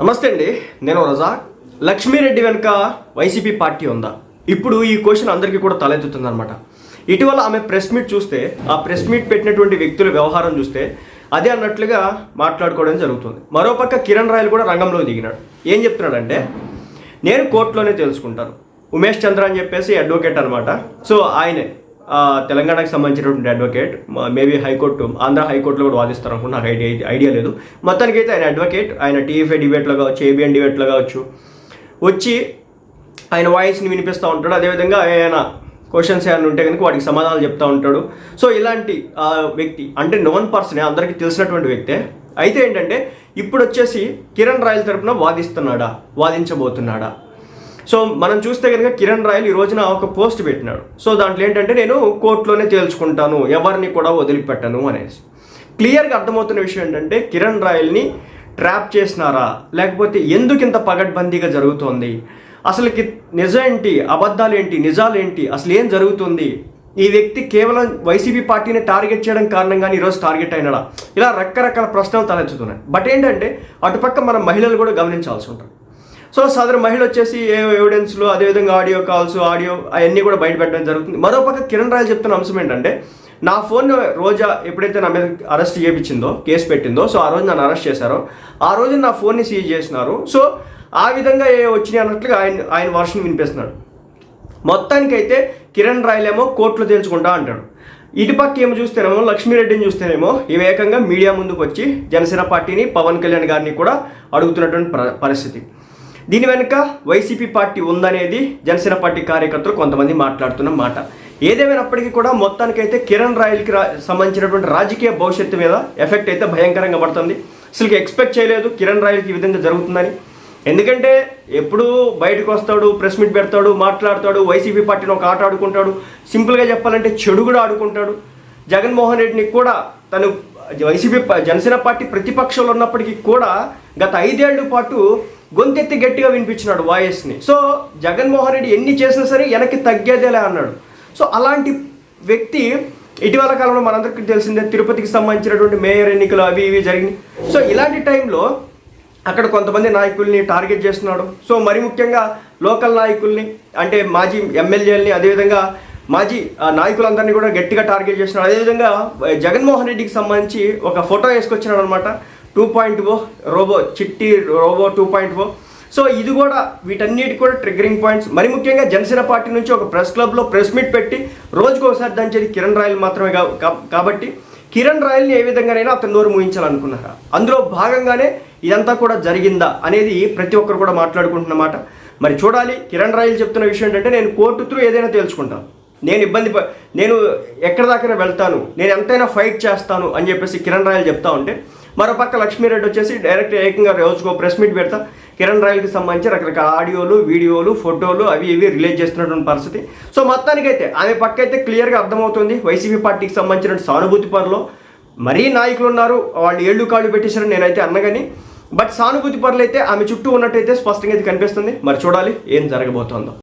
నమస్తే అండి నేను రజా. లక్ష్మీరెడ్డి వెనుక వైసీపీ పార్టీ ఉందా? ఇప్పుడు ఈ క్వశ్చన్ అందరికీ కూడా తలెత్తుతుంది అనమాట ఇటీవల ఆమె ప్రెస్ మీట్ చూస్తే ఆ ప్రెస్ మీట్ పెట్టినటువంటి వ్యక్తుల వ్యవహారం చూస్తే అదే అన్నట్లుగా మాట్లాడుకోవడం జరుగుతుంది. మరోపక్క కిరణ్ రాయలు కూడా రంగంలో దిగినాడు. ఏం చెప్తున్నాడంటే నేను కోర్టులోనే తెలుసుకుంటాను. ఉమేష్ చంద్ర అని చెప్పేసి అడ్వకేట్ అనమాట సో ఆయనే. తెలంగాణకు సంబంధించినటువంటి అడ్వకేట్ మేబీ హైకోర్టు ఆంధ్ర హైకోర్టులో కూడా వాదిస్తారు అనుకుంటున్నా నాకు ఐడియా ఐడియా లేదు. మొత్తానికి అయితే ఆయన అడ్వకేట్ ఆయన టీఎఫ్ఐ డిబేట్లో కావచ్చు ఏబిఎన్ డిబేట్లో కావచ్చు వచ్చి ఆయన వాయిస్ని వినిపిస్తూ ఉంటాడు. అదేవిధంగా ఆయన క్వశ్చన్స్ ఏమైనా ఉంటే కనుక వాటికి సమాధానాలు చెప్తూ ఉంటాడు. సో ఇలాంటి వ్యక్తి అంటే నోన్ పర్సనే అందరికీ తెలిసినటువంటి వ్యక్తే అయితే ఏంటంటే ఇప్పుడు వచ్చేసి కిరణ్ రాయల్ తరపున వాదిస్తున్నాడా వాదించబోతున్నాడా? సో మనం చూస్తే కనుక కిరణ్ రాయల్ ఈ రోజున ఒక పోస్ట్ పెట్టినాడు. సో దాంట్లో ఏంటంటే నేను కోర్టులోనే తేల్చుకుంటాను ఎవరిని కూడా వదిలిపెట్టను అనేసి. క్లియర్గా అర్థమవుతున్న విషయం ఏంటంటే కిరణ్ రాయల్ని ట్రాప్ చేసినారా? లేకపోతే ఎందుకు ఇంత పగడ్బందీగా జరుగుతోంది? అసలుకి నిజమేంటి అబద్ధాలేంటి నిజాలేంటి? అసలు ఏం జరుగుతుంది? ఈ వ్యక్తి కేవలం వైసీపీ పార్టీని టార్గెట్ చేయడం కారణంగానే ఈరోజు టార్గెట్ అయినాడా? ఇలా రకరకాల ప్రశ్నలు తలెత్తుతున్నాయి. బట్ ఏంటంటే అటుపక్క మనం మహిళలు కూడా గమనించాల్సి ఉంటుంది. సో సదరు మహిళ వచ్చేసి ఏ ఎవిడెన్స్లు అదేవిధంగా ఆడియో కాల్స్ ఆడియో అవన్నీ కూడా బయట పెట్టడం జరుగుతుంది. మరోపక్క కిరణ్ రాయలు చెప్తున్న అంశం ఏంటంటే నా ఫోన్ రోజా ఎప్పుడైతే నా మీద అరెస్ట్ చేయించిందో కేసు పెట్టిందో సో ఆ రోజు నన్ను అరెస్ట్ చేశారో ఆ రోజు నా ఫోన్ని సీజ్ చేసినారు. సో ఆ విధంగా ఏ వచ్చినాయి అన్నట్లుగా ఆయన ఆయన వర్షం వినిపిస్తున్నాడు. మొత్తానికైతే కిరణ్ రాయలేమో ఏమో కోర్టులో తేల్చుకుంటా అంటాడు. ఇటుపక్క ఏమో చూస్తేనేమో లక్ష్మీరెడ్డిని చూస్తేనేమో ఇవి ఏకంగా మీడియా ముందుకు వచ్చి జనసేన పార్టీని పవన్ కళ్యాణ్ గారిని కూడా అడుగుతున్నటువంటి పరిస్థితి. దీని వెనుక వైసీపీ పార్టీ ఉందనేది జనసేన పార్టీ కార్యకర్తలు కొంతమంది మాట్లాడుతున్న మాట. ఏదేమైనప్పటికీ కూడా మొత్తానికైతే కిరణ్ రాయల్కి రా సంబంధించినటువంటి రాజకీయ భవిష్యత్తు మీద ఎఫెక్ట్ అయితే భయంకరంగా పడుతుంది. అసలు ఎక్స్పెక్ట్ చేయలేదు కిరణ్ రాయల్కి ఈ విధంగా జరుగుతుందని. ఎందుకంటే ఎప్పుడు బయటకు వస్తాడు ప్రెస్ మీట్ పెడతాడు మాట్లాడతాడు వైసీపీ పార్టీని ఒక ఆట ఆడుకుంటాడు. సింపుల్గా చెప్పాలంటే చెడు కూడా ఆడుకుంటాడు. జగన్మోహన్ రెడ్డిని కూడా తను వైసీపీ జనసేన పార్టీ ప్రతిపక్షంలో ఉన్నప్పటికీ కూడా గత ఐదేళ్ళ పాటు గొంతెత్తి గట్టిగా వినిపించినాడు వాయిస్ని సో జగన్మోహన్ రెడ్డి ఎన్ని చేసినా సరే వెనక్కి తగ్గేదేలే అన్నాడు. సో అలాంటి వ్యక్తి ఇటీవల కాలంలో మనందరికీ తెలిసిందే తిరుపతికి సంబంధించినటువంటి మేయర్ ఎన్నికలు అవి ఇవి జరిగినాయి. సో ఇలాంటి టైంలో అక్కడ కొంతమంది నాయకుల్ని టార్గెట్ చేస్తున్నాడు. సో మరి ముఖ్యంగా లోకల్ నాయకుల్ని అంటే మాజీ ఎమ్మెల్యేలని అదేవిధంగా మాజీ ఆ, నాయకులందరినీ కూడా గట్టిగా టార్గెట్ చేస్తున్నాడు. అదేవిధంగా జగన్మోహన్ రెడ్డికి సంబంధించి ఒక ఫోటో వేసుకొచ్చినాడు అనమాట two point O robo Chitti robo two point O so ఇది కూడా వీటన్నిటి కూడా ట్రిగరింగ్ పాయింట్స్ మరి ముఖ్యంగా జనసేన పార్టీ నుంచి ఒక ప్రెస్ క్లబ్లో ప్రెస్ మీట్ పెట్టి రోజుకు ఒకసారి దంచేది కిరణ్ రాయల్ మాత్రమే కాబట్టి కిరణ్ రాయల్ని ఏ విధంగానైనా అతను నోరు మూయించాలనుకున్నారా? అందులో భాగంగానే ఇదంతా కూడా జరిగిందా అనేది ప్రతి ఒక్కరు కూడా మాట్లాడుకుంటున్నమాట. మరి చూడాలి కిరణ్ రాయల్ చెప్తున్న విషయం ఏంటంటే నేను కోర్టు త్రూ ఏదైనా తేల్చుకుంటాను. నేను ఇబ్బంది ప- నేను ఎక్కడి దాకా వెళ్తాను నేను ఎంతైనా ఫైట్ చేస్తాను అని చెప్పేసి కిరణ్ రాయల్ చెప్తా ఉంటే మరోపక్క లక్ష్మీరెడ్డి వచ్చేసి డైరెక్ట్ ఏకంగా రోజుకో ప్రెస్ మీట్ పెడతా. కిరణ్ రాయల్కి సంబంధించి రకరకాల ఆడియోలు వీడియోలు ఫోటోలు అవి ఇవి రిలీజ్ చేస్తున్నటువంటి పరిస్థితి. సో మొత్తానికైతే ఆమె పక్క అయితే క్లియర్గా అర్థమవుతుంది. వైసీపీ పార్టీకి సంబంధించిన సానుభూతి పనులు మరీ నాయకులు ఉన్నారు. వాళ్ళు ఏళ్ళు కాళ్ళు పెట్టేశారని నేనైతే అన్నగాని. బట్ సానుభూతి పరులు అయితే ఆమె చుట్టూ ఉన్నట్టయితే స్పష్టంగా అయితే కనిపిస్తుంది. మరి చూడాలి ఏం జరగబోతోందో.